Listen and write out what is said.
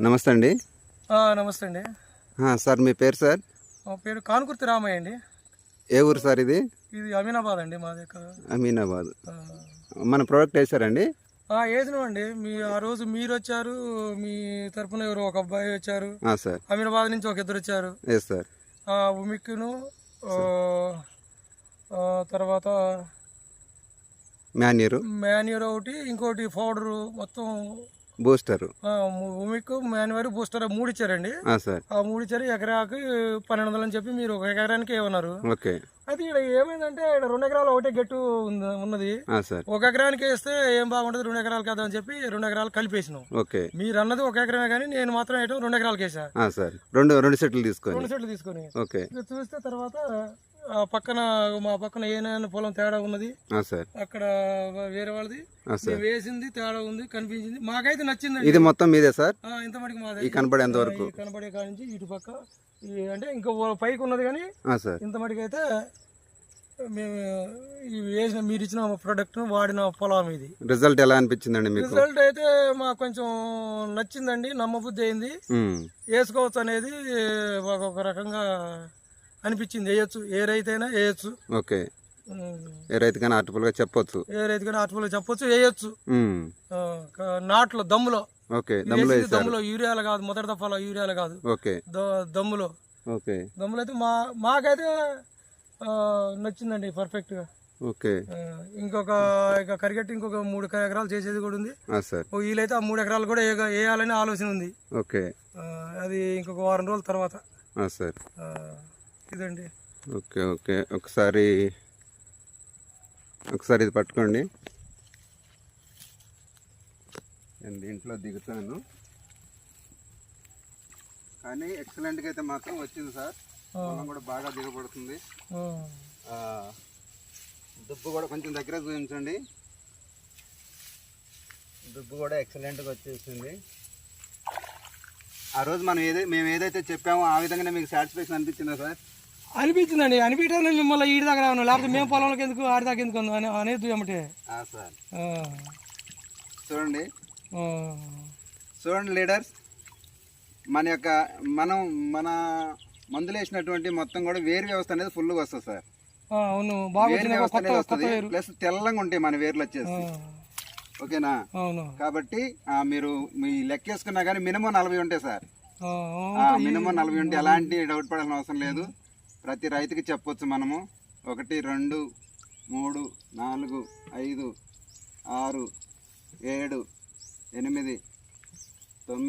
నమస్తే అండి. నమస్తే అండి. సార్ మీ పేరు సార్? మా పేరు కానుకుర్తి రామయ్య అండి. ఏ ఊరు సార్ ఇది? ఇది అమీనాబాద్ అండి మాది ఇక్కడ. అమీనాబాద్. మన ప్రోడక్ట్ వేసారండి ఆ, వేసినాం అండి. మీ ఆ రోజు మీరు వచ్చారు మీ తరపున ఎవరు ఒక అబ్బాయి వచ్చారు. సార్. అమీనాబాద్ నుంచి ఒక ఇద్దరు వచ్చారు. సార్. ఆ, తర్వాత మ్యాన్యూరు. మాన్యూర్ ఒకటి ఇంకోటి పౌడర్ మొత్తం బూస్టరు. ఆ, ఉమిక్ మాన్యూర్ బూస్టర్ మూడు ఇచ్చారండి. ఆ, సార్. ఆ మూడు ఇచ్చారు ఎకరాకి పన్నెండు వందలు అని చెప్పి మీరు ఒక ఎకరానికి ఏమన్నారు. ఓకే. అది ఇక్కడ ఏమైందంటే ఇక్కడ రెండు ఎకరాలు ఒకటే గట్టు ఉంది- ఉన్నది. ఒక ఎకరానికి వేస్తే ఏం బాగుంటుంది రెండు ఎకరాలు కదా అని చెప్పి రెండు ఎకరాలు కలిపేసినాం. ఓకే. మీరు అన్నది ఒక ఎకరమే కానీ నేను మాత్రం రెండు ఎకరాలకి వేసా సార్. రెండు రెండు సెట్లు తీసుకొని రెండు సెట్లు తీసుకొని. ఓకే. చూస్తే తర్వాత పక్కన మా పక్కన ఏనైనా పొలం తేడా ఉన్నది అక్కడ వేరే వాళ్ళది. వేసింది తేడా ఉంది కనిపించింది. మాకైతే నచ్చిందండి. ఇది మొత్తం మీదే సార్? ఇంత మటుకు మాది. ఈ కనపడేంత వరకు? కనబడే కాడి నుంచి ఇటు పక్క. అంటే ఇంకా పైకి ఉన్నది కానీ ఇంత మటుకు అయితే మేము వేసిన మీరు ఇచ్చిన ప్రోడక్ట్ వాడిన పొలం ఇది. రిజల్ట్ ఎలా అనిపించిందండి మీకు? రిజల్ట్ అయితే మాకు కొంచెం నచ్చిందండి నమ్మబుద్ధి అయింది. వేసుకోవచ్చు అనేది మాకు ఒక రకంగా అనిపించింది. వేయచ్చు. ఏ రైతైనా వేయచ్చు. ఓకే. ఏ రైతుకైనా ఆర్టిఫుల్గా చెప్పొచ్చు. ఏ రైతుకైనా ఆటోలో చెప్పొచ్చు వేయచ్చు. నాట్లో దమ్ములో. ఓకే. దమ్ములో దమ్ములో యూరియాలు కాదు మొదటి దఫాలో యూరియాలు కాదు. ఓకే. దమ్ములో. ఓకే. దమ్ములో అయితే మా మాకైతే నచ్చిందండి పర్ఫెక్ట్గా. ఓకే. ఆ, ఇంకొక ఇక కరిగట్టి ఇంకొక మూడు ఎకరాలు చేసేది కూడా ఉంది. వీలైతే ఆ మూడు ఎకరాలు కూడా వేయ- వేయాలని ఆలోచన ఉంది. ఓకే. అది ఇంకొక వారం రోజుల తర్వాత. సార్. ఇదండి. Okay okay. ఒకసారి ఒకసారి ఇది పట్టుకోండి. నేను దీంట్లో దిగుతాను. కానీ ఎక్సలెంట్గా అయితే మాత్రం వచ్చింది సార్. పొలం కూడా బాగా దిగబడుతుంది. దుబ్బు కూడా కొంచెం దగ్గర చూపించండి. దుబ్బు కూడా ఎక్సలెంట్గా వచ్చేసింది. ఆ రోజు మనం ఏదైతే మేము ఏదైతే చెప్పామో ఆ విధంగానే మీకు సాటిస్ఫాక్షన్ అనిపించిందా సార్? అనిపించిందండి. అనిపించడం మిమ్మల్ని ఈడి దాకా రాను లేకపోతే మేము పొలంలోకి ఎందుకు ఆడి దాకా ఎందుకు అని అనేది ఏమిటి? చూడండి. చూడండి లీడర్స్. మన యొక్క మనం మన మందులు వేసినటువంటి మొత్తం కూడా వేరు వ్యవస్థ అనేది ఫుల్గా వస్తుంది సార్. అవును. బాగా ప్లస్ తెల్లంగా ఉంటాయి మన వేర్లు వచ్చేసి. ఓకేనా? కాబట్టి మీరు మీ లెక్క వేసుకున్నా కానీ మినిమం నలభై ఉంటాయి సార్. మినిమం నలభై ఉంటే ఎలాంటి డౌట్ పడాల్సిన అవసరం లేదు. ప్రతి రైతుకి చెప్పొచ్చు మనము. ఒకటి రెండు మూడు నాలుగు ఐదు ఆరు ఏడు ఎనిమిది తొమ్మిది